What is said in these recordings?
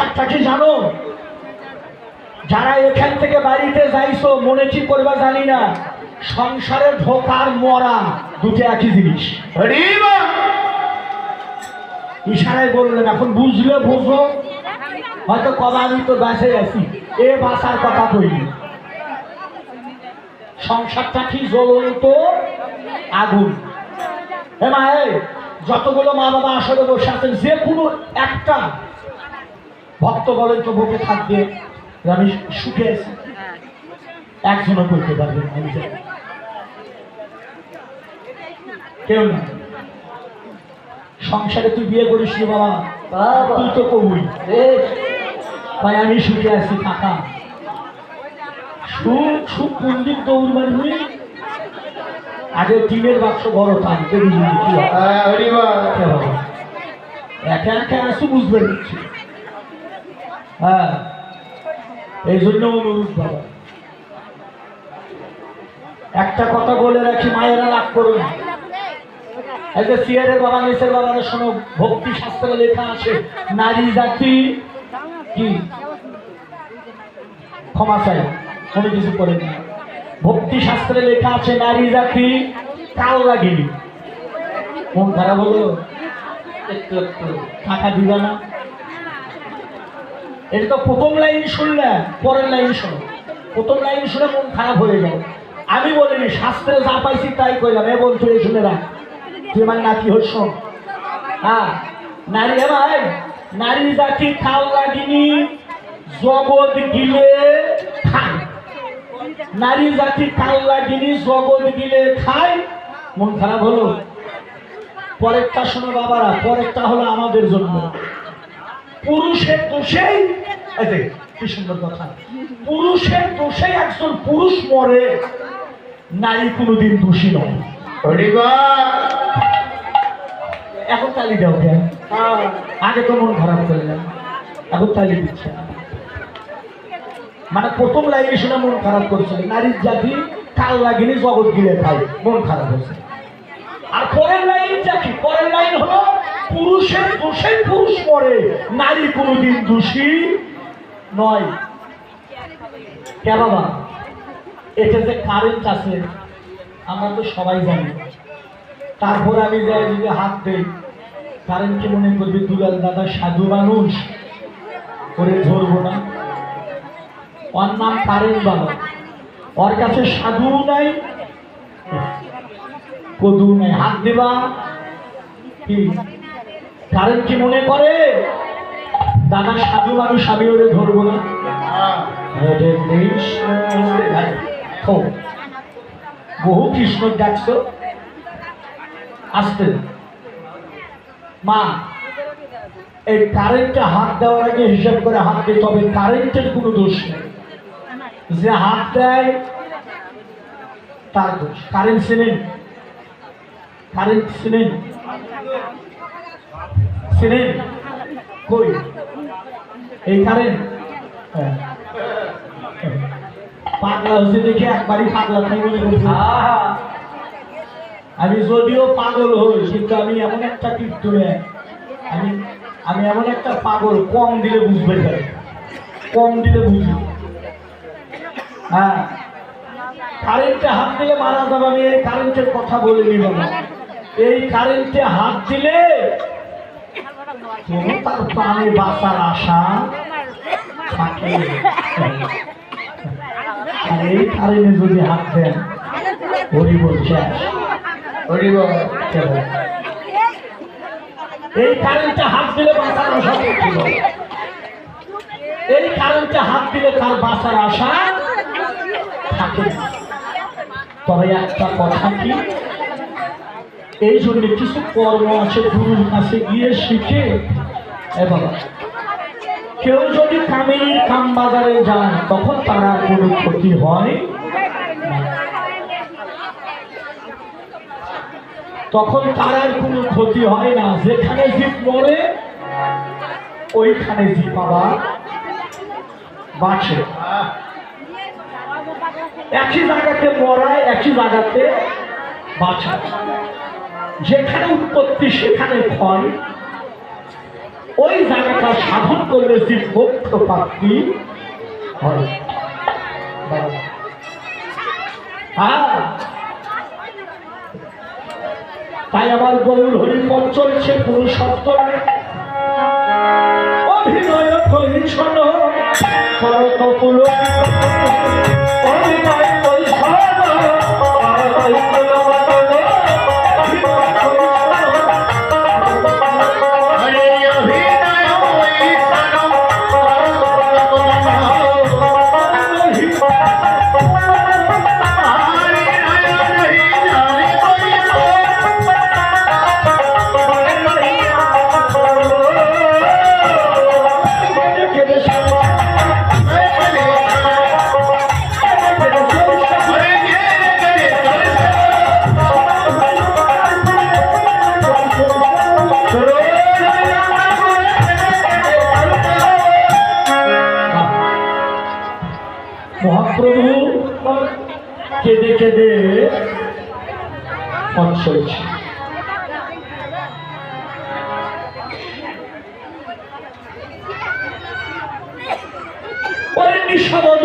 সংসারটা কি জানো? যারা এখান থেকে বাড়িতে যাইছো মনে কি করবা জানি না সংসারে ঢোকার মরা দুটো একই জিনিস। ইশারায় বললেন এখন বুঝলে বুঝো। হয়তো কবে আমি তো বাসে আছি। এ বাসার কথা কইনি সংসারটা কি জ্বলন্ত? আগুন। হে মা যতগুলো মা বাবা আসলে বসে আছেন যে কোনো একটা ভক্ত বলেন তো বুকে থাকবে আমি সুখে আছি। একজনও বলতে পারবেন আমি কেউ না। সংসারে তুই বিয়ে করিস নি বাবা। তুই তো কবুই। ভাই আমি সুখে আছি কাকা সুখ সুখ পন্ডিত দৌড় মারবি। আগে টিনের বাক্স বড় হয়। একা একা আসু বুঝবে দিচ্ছি হ্যাঁ। এই জন্য একটা কথা বলে রাখি, মায়েরা রাগ করুন এই সিয়ারের বাবা নিচের বাবারা শোনো, ভক্তি শাস্ত্রে লেখা আছে, নারী জাতি কি? ক্ষমা চাই, কোনো কিছু করে না। ভক্তি শাস্ত্রে লেখা আছে, নারী জাতি কাল লাগিনি মন খারাপ হলো? একটু একটু টাকা দিবা না? এটা তো প্রথম লাইন শুনলে, পরের লাইন শোনো। প্রথম লাইন শুনে মন খারাপ হয়ে যাও আমি বলিনি, শাস্ত্রে যা পাইছি তাই কইলাম। এ বন্ধু, এই শুনে রাখ। তুই আমার নাতি হস হ্যাঁ নারী ভাই, নারী জাতি খাল লাগিনি, জগৎ গিলে খায়। নারী জাতি কাল লাগিনি, জগৎ গিলে খায়। মন খারাপ হলো? পরেরটা শোনো বাবারা, পরেরটা হলো আমাদের জন্য। পুরুষের দোষেই কি সুন্দর কথা। পুরুষের দোষেই একজন পুরুষ মরে নারী কোনোদিন দোষী নয়। এখন তালি দাও কেন আগে তো মন খারাপ করলেন এখন তালি দিচ্ছে। মানে প্রথম লাইনে শুনে মন খারাপ করছিল নারীর জাতি কাল লাগিনি জগৎ গিলে খায় মন খারাপ হয়েছে। আর পরের লাইন জাতি পরের লাইন হলো পুরুষের দোষে পুরুষ মরে নারী কোনোদিন দোষী নয়। কে বাবা? এটা যে কারেন্ট আছে, আমরা তো সবাই জানি। তারপর আমি যাই, যদি হাত দেই কারেন্ট কি মনে করবি? দুলাল দাদা সাধু মানুষ করে ধরবো না। ওর নাম কারেন্ট বাবা। ওর কাছে সাধু নাই কদু নাই। হাত দিবা? কি? কারেন্ট কি মনে করে? দাদা সাধু মানুষ আমি ওরে ধরবো না। বহু কৃষ্ণ ডাকছো। আসতে মা, এই কারেন্টে হাত দেওয়ার আগে হিসাব করে হাত দিতে হবে কারেন্টের কোনো দোষ নেই। যে হাত দেয়, তার দোষ। কারেন্ট চেনেন? কারেন্ট চেনেন? চেনেন কই? এই কারেন্ট হ্যাঁ। পাগলা হচ্ছে দেখে একবারই পাগলা করছি। আহা! আমি যদিও পাগল হই, কিন্তু আমি এমন একটা কীর্তনে, আমি আমি এমন একটা পাগল, কম দিলে বুঝবে কম দিলে বুঝি হ্যাঁ। কারেন্টে হাত দিলে মারা যাবে, আমি এই কারেন্টের কথা বলে নি। বাবা এই কারেন্টে হাত দিলে তার প্রাণে বাঁচার আশা থাকে আর এই কারেন্টে যদি হাত দেন হরি বলছে হরিবা এই কারেন্টে হাত দিলে বাঁচার আশা করছিল এই কারেন্টে হাত দিলে তার বাঁচার আশা থাকে। তবে একটা কথা কি এই জন্য কিছু কর্ম আছে গুরুর কাছে গিয়ে শিখে এ বাবা। কেউ যদি কামিনীর কাম বাজারে যায়, তখন তারা কোনো ক্ষতি হয় তখন তার আর কোনো ক্ষতি হয় না। যেখানে জীব মরে, ওইখানে জীব আবার বাঁচে। একই জায়গাতে মরায়, একই জায়গাতে বাঁচায় যেখানে উৎপত্তি, সেখানে ক্ষয় ওই জায়গাটা সাধন করলে সে মোক্ষ প্রাপ্তি তাই আমার গরুর হরি পথ চলছে নেই। অভিনয় পুলো অভিনয় কেঁদে পথ চলছে পরে নিঃসবদ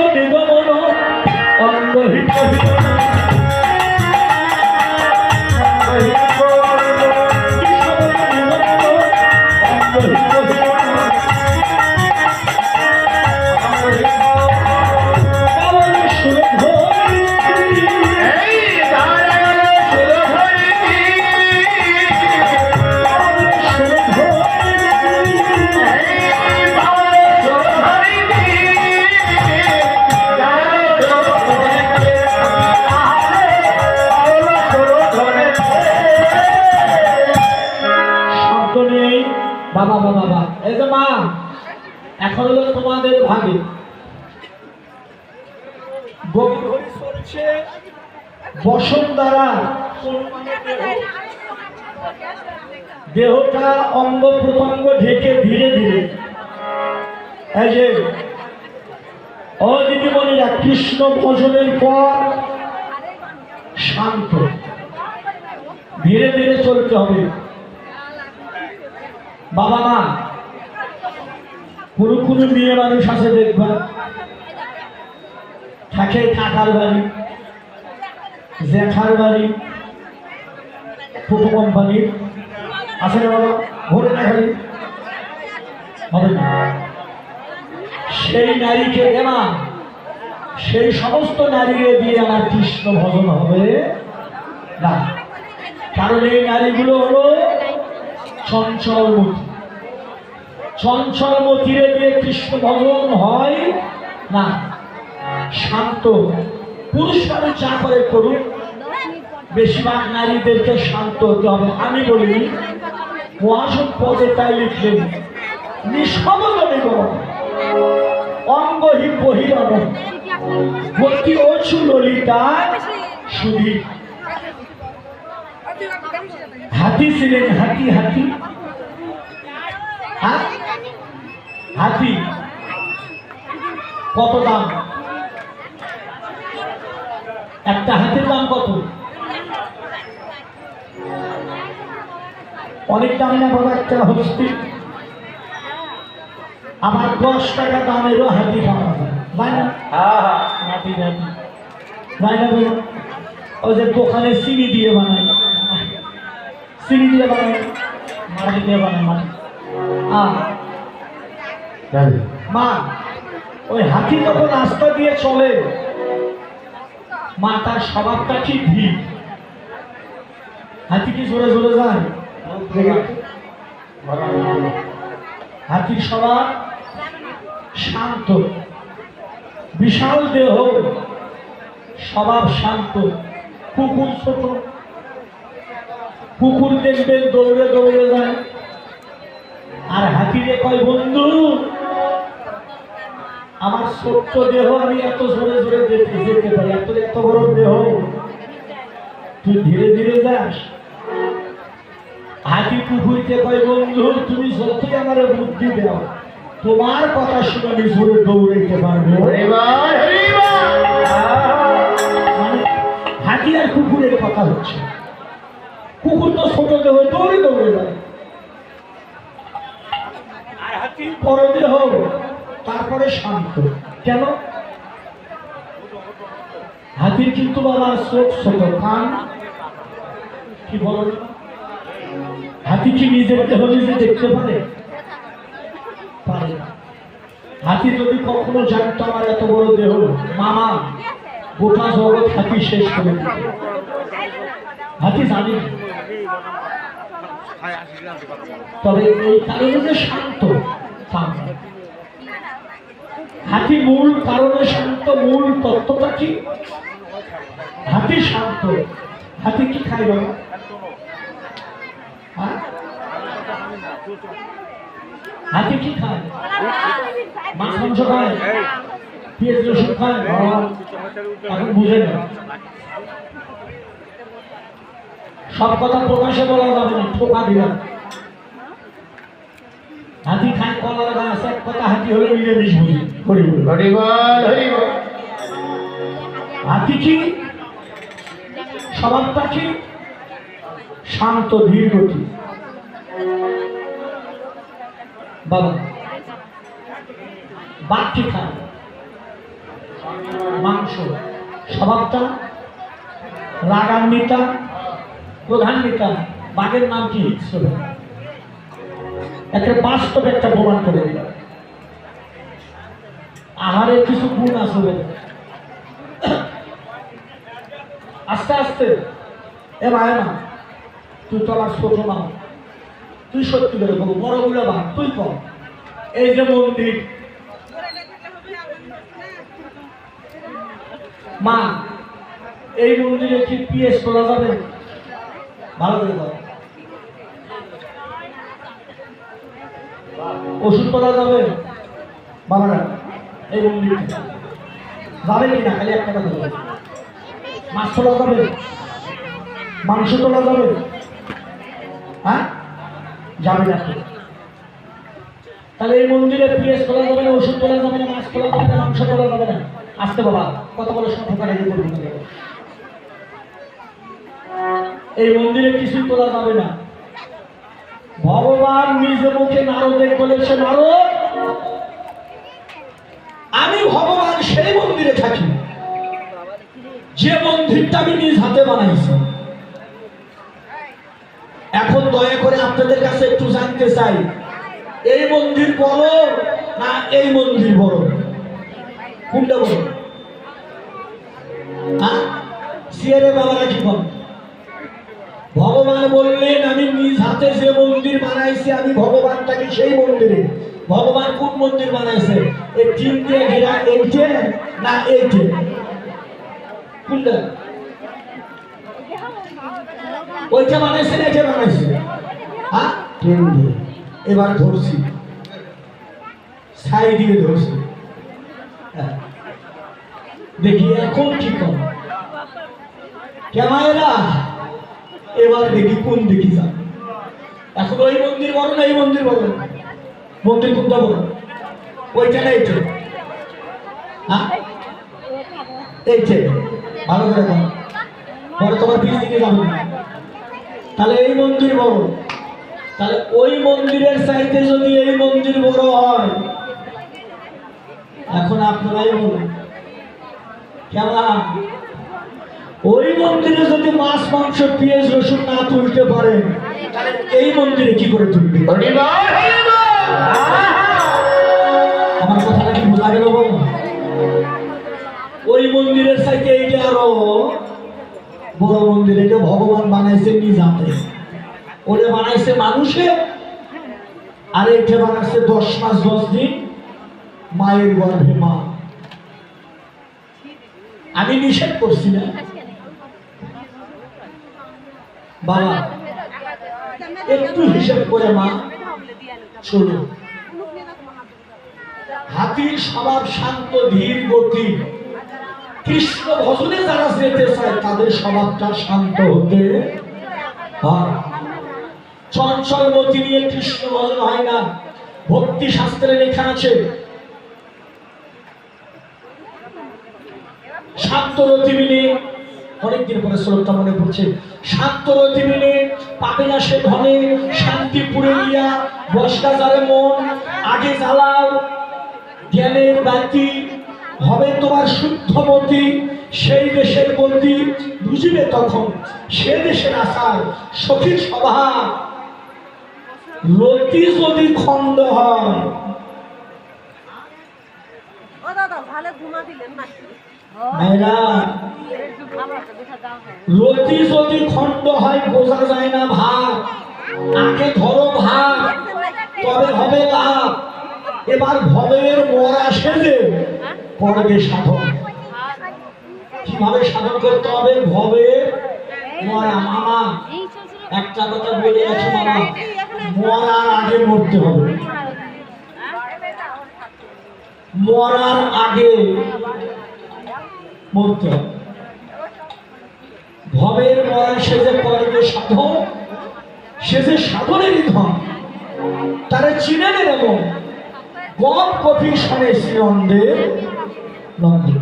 এই যে ও দিদিমণিরা কৃষ্ণ ভজনের পর শান্ত। ধীরে ধীরে চলতে হবে। বাবা মা, কোনো কোনো মেয়ে মানুষ আছে দেখবা, থাকে কাকার বাড়ি জেঠার বাড়ি, ফটো কোম্পানি আছে না বাবা? ভোরে না হবে না। সেই নারীকে এমা সেই সমস্ত নারীকে দিয়ে আমার কৃষ্ণ ভজন হবে। না, কারণ এই নারীগুলো হলো চঞ্চলমতি। চঞ্চলমতিরে দিয়ে কৃষ্ণ ভজন হয়, না, শান্ত। পুরুষ মানুষ যা করে করুক, বেশিরভাগ নারীদেরকে শান্ত হতে হবে। আমি বলি মহাসন পদে তাই লিখলেন নিঃসমদনে গরম অঙ্গহীন বহিরণ ভক্তি অছু ললিতা সুধী। হাতি ছিলেন, হাতি হাতি? হাতি? কত দাম? একটা হাতির দাম কত? অনেক দাম না বাবা, একটা হস্তি আমার দশ টাকা দামেরও হাতি পাওয়া যায় তাই না? নাতি নাতি। তাই না বলো? ওই যে দোকানে চিনি দিয়ে বানায়। চিনি দিয়ে বানায়। মাটি দিয়ে বানায় মা ওই হাতি যখন রাস্তা দিয়ে চলে মা তার স্বভাবটা কি ভিড়? হাতি কি জোরে জোরে যায়? হাতির স্বভাব? শান্ত। বিশাল দেহ, স্বভাব শান্ত। কুকুর ছোট। কুকুর দেখবেন দৌড়ে দৌড়ে যায়। আর হাতিরে কয়, বন্ধু, আমার ছোট্ট দেহ আমি এত জোরে জোরে দেখতে যেতে পারি, এত এত বড় দেহ। তুই ধীরে ধীরে যাস। হাতি কুকুরকে কয়, বন্ধু, তুমি সত্যি আমার বুদ্ধি দাও তোমার কথা শুনে আমি জোরে দৌড়াইতে পারব। মানে হাতি আর কুকুরের কথা হচ্ছে। কুকুর তো ছোট দেহ দৌড়ে দৌড়ে যায়। আর পরদেহ তারপরে শান্ত। কেন? হাতির কিন্তু বাবা চোখ ছোট কান। কি বলো হাতি কি নিজের দেহ নিজে দেখতে পারে। হাতি যদি কখনো জানতো আমার এত বড় দেহ, মামা, গোটা জগৎ হাতি শেষ করে হাতি জানি তবে এই কারণে যে শান্ত হাতি মূল কারণে শান্ত, মূল তত্ত্বটা কি? হাতি শান্ত। হাতি কি খায় বাবা হ্যাঁ? হাতি কি খায় মাছ মাংস খায়। পেঁয়াজ রসুন খায়। এখন বুঝে না। সব কথা প্রকাশে বলা যাবে না ঠোকা দিলাম। হাতি খায় কলার গাছ এক কথা হাতি হলে বুঝি। হাতি কি? স্বভাবটা কি? শান্ত ধীর গতি। বাবা। বাঘ কি খায়। মাংস, স্বভাবটা রাগান্বিতা প্রধান্বিতা বাঘের নাম কি? একটা বাস্তব একটা প্রমাণ করে দিল আহারের কিছু গুণ আছে বলে। আস্তে আস্তে। এ ভাই না তুই তো আমার ছোট না তুই সত্যি করে বলো বড় বলে বা তুই কর এই যে মন্দির। মা, এই মন্দিরে কি পিএস তোলা যাবে? ভালো করে বল। ওষুধ তোলা যাবে? বাবারা, এই মন্দিরে যাবে কিনা? খালি একটা কথা। মাছ তোলা যাবে? মাংস তোলা যাবে? হ্যাঁ? যাবে না তাহলে এই মন্দিরে পিএস তোলা যাবে না, ওষুধ তোলা যাবে না, মাছ তোলা যাবে না, মাংস তোলা যাবে না। আসতে বাবা, কত বড় সংখ্যা এই মন্দিরে কিছুই তোলা যাবে না। ভগবান নিজ মুখে নারদে বলেছে নারদ, আমি ভগবান সেই মন্দিরে থাকি। যে মন্দিরটা আমি নিজ হাতে বানাইছি। এখন দয়া করে আপনাদের কাছে একটু জানতে চাই। এই মন্দির বড় না এই মন্দির বড়? কোনটা বড়? হ্যাঁ? সিয়ারে বাবারা কি বল? ভগবান বললেন, আমি নিজ হাতে যে মন্দির বানাইছি, আমি ভগবান থাকি সেই মন্দিরে। ভগবান কোন মন্দির বানাইছে? এই তিন দিয়ে ঘেরা এইটে না এইটে? কোনটা? ওইটা বানাইছে না এটা বানাইছে হ্যাঁ তিন দিয়ে এবার ধরছি। ছাই দিয়ে ধরছি। হ্যাঁ। দেখি এখন কি কর। ক্যামেরা। এবার দেখি কোন দিকে যাবে এখন ওই মন্দির বড় না এই মন্দির বড়? মন্দির কোনটা বড়? ওইটা না এইটা? হ্যাঁ? এইটা। ভালো করে বলো। পরে তোমার বিল দিকে যাবে। তাহলে এই মন্দির বড়। তাহলে ওই মন্দিরের চাইতে যদি এই মন্দির বড় হয় এখন আপনারাই বলুন কেমন ওই মন্দিরে যদি মাছ মাংস পেঁয়াজ রসুন না তুলতে পারেন তাহলে এই মন্দিরে কি করে তুলবে? আমার কথাটা কি বোঝা গেল ওই মন্দিরের সাইতে এইটা আরও বড় মন্দির এটা ভগবান বানাইছে নিজ হাতে ওটা বানাইছে মানুষে। আর এটা বানাইছে দশ মাস, দশ দিন। মায়ের গর্ভে মা। আমি নিষেধ করছি না। বাবা, একটু হিসেব করে মা, শোনো। হাতির স্বভাব শান্ত, ধীর গতি কৃষ্ণ ভজনে যারা যেতে চায়, তাদের স্বভাবটা শান্ত হতে চঞ্চল গতি নিয়ে কৃষ্ণ ভজন হয় না। ভক্তি শাস্ত্রে লেখা আছে নিয়ে অনেকদিন পরে শ্লোকটা মনে পড়ছে শান্ত মিনিট পাবে না সে ধনে শান্তিপুরে গিয়া বসকা যারে মন, আগে জ্বালাও জ্ঞানের বাতি হবে তোমার শুদ্ধমতি সেই দেশের বন্দি বুঝিবে তখন। সে দেশের আশার সখীর সভা রতি যদি খণ্ড হয়। যদি বোঝা যায় না আগে ধরো ভাব তবে হবে লাভ। এবার ভবের মরা সেজে করবে সাধন। কীভাবে সাধন করতে হবে? ভবে মরা মামা। একটা কথা বলে আছি মামা মরার আগে মরতে হবে। মরার আগে মরতে হবে। ভবের মরা সেজে করবে সাধন সেজে সাধনেরই ধন তারা চিনে নেব গপ কফি শোনে শ্রীনন্দে নন্দে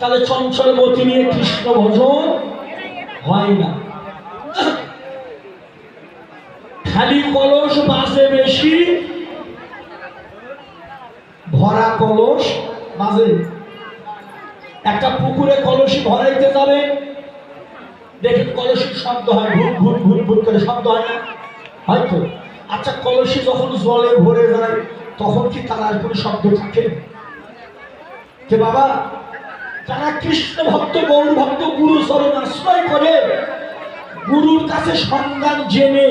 তাহলে চঞ্চল মতি নিয়ে কৃষ্ণ ভজন হয় না। খালি কলস বাজে বেশি, ভরা কলস বাজে। একটা পুকুরে কলসি ভরাইতে যাবে দেখেন কলসির শব্দ হয় ভুট ভুট ভুট ভুট করে শব্দ হয় না। হয়তো। আচ্ছা কলসি যখন জলে ভরে যায় তখন কি তার আর কোনো শব্দ থাকে? যে বাবা যারা কৃষ্ণ ভক্ত গৌর ভক্ত গুরু চরণ আশ্রয় করে গুরুর কাছে সন্ধান জেনে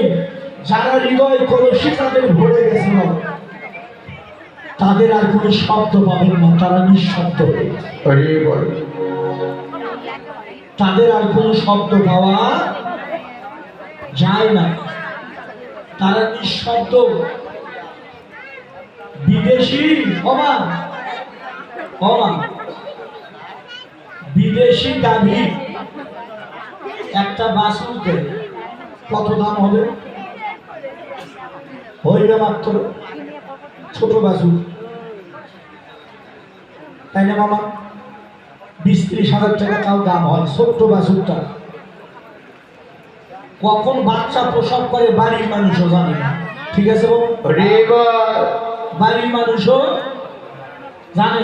যারা হৃদয় কলসি তাদের ভরে গেছিল। তাদের আর কোনো শব্দ পাবেন না তারা নিঃশব্দ গেছে। তাদের আর কোনো শব্দ পাওয়া যায় না। তারা নিঃশব্দ। বিদেশি বিদেশি গাভী একটা বাসুতে কত দাম হবে। হইবে মাত্র ছোট বাসু। তাই না মামা? বিশ ত্রিশ হাজার টাকা তাও দাম হয় ছোট্ট বাছুরটা কখন বাচ্চা প্রসব করে বাড়ির মানুষও জানে না। ঠিক আছে বাড়ির মানুষও জানে।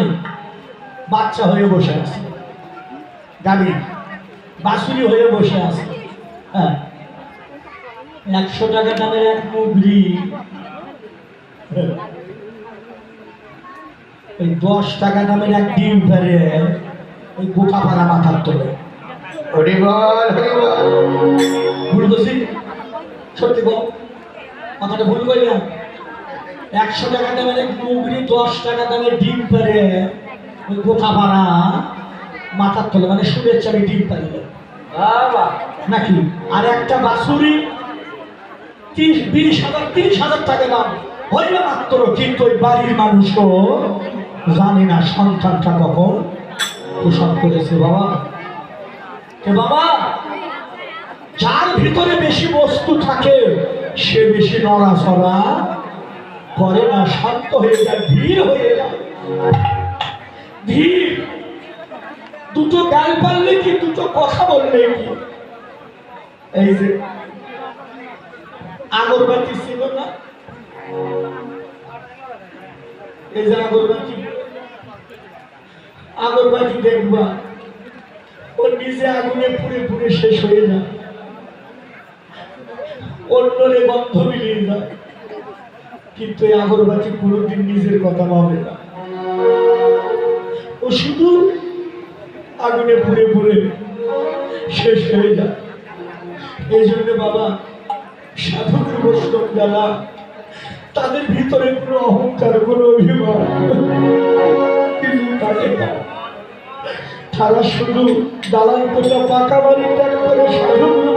বাচ্চা হয়ে বসে আছে। গাড়ি বাসুরি হয়ে বসে আছে। হ্যাঁ। একশো টাকা দামের এক মুগরি ওই দশ টাকা দামের এক ডিম ফেরে ওই গোটা পাড়া মাথার তোলে। হরি বল বল ভুল বলছি সত্যি বল কথাটা ভুল করলাম একশো টাকা দামের এক দশ টাকা দামের ডিম পেরে। ওই গোটা পাড়া মাথার তোলে মানে সুরের চাবি ডিম পারলে নাকি? আর একটা বাসুরি তিরিশ বিশ হাজার তিরিশ হাজার টাকা দাম। হইলে মাত্র কিন্তু ওই বাড়ির মানুষও জানে না সন্তানটা কখন প্রসব করেছে বাবা। তো বাবা যার ভিতরে বেশি বস্তু থাকে, সে বেশি নড়াচড়া করে না, শান্ত হয়ে যায়, ধীর হয়ে যায়। ধীর। দুটো গাল পারলে কি, দুটো কথা বললে কি? এই যে, আগরবাতি ছিল না? এই যে আগরবাতি। আগরবাতি দেখবা ওর নিজে আগুনে পুড়ে পুড়ে শেষ হয়ে যায়। অন্যরে বন্ধ মিলিয়ে যায় কিন্তু এই আগরবাতি কোনোদিন নিজের কথা ভাবে না। ও শুধু আগুনে পুড়ে পুড়ে শেষ হয়ে যায়। এই জন্য বাবা সাধকের বৈষ্ণব যারা, তাদের ভিতরে কোনো অহংকার, কোনো অভিমান থাকে না। তারা শুধু দালান কোটা পাকা বাড়ি ত্যাগ করে সাধুগুরু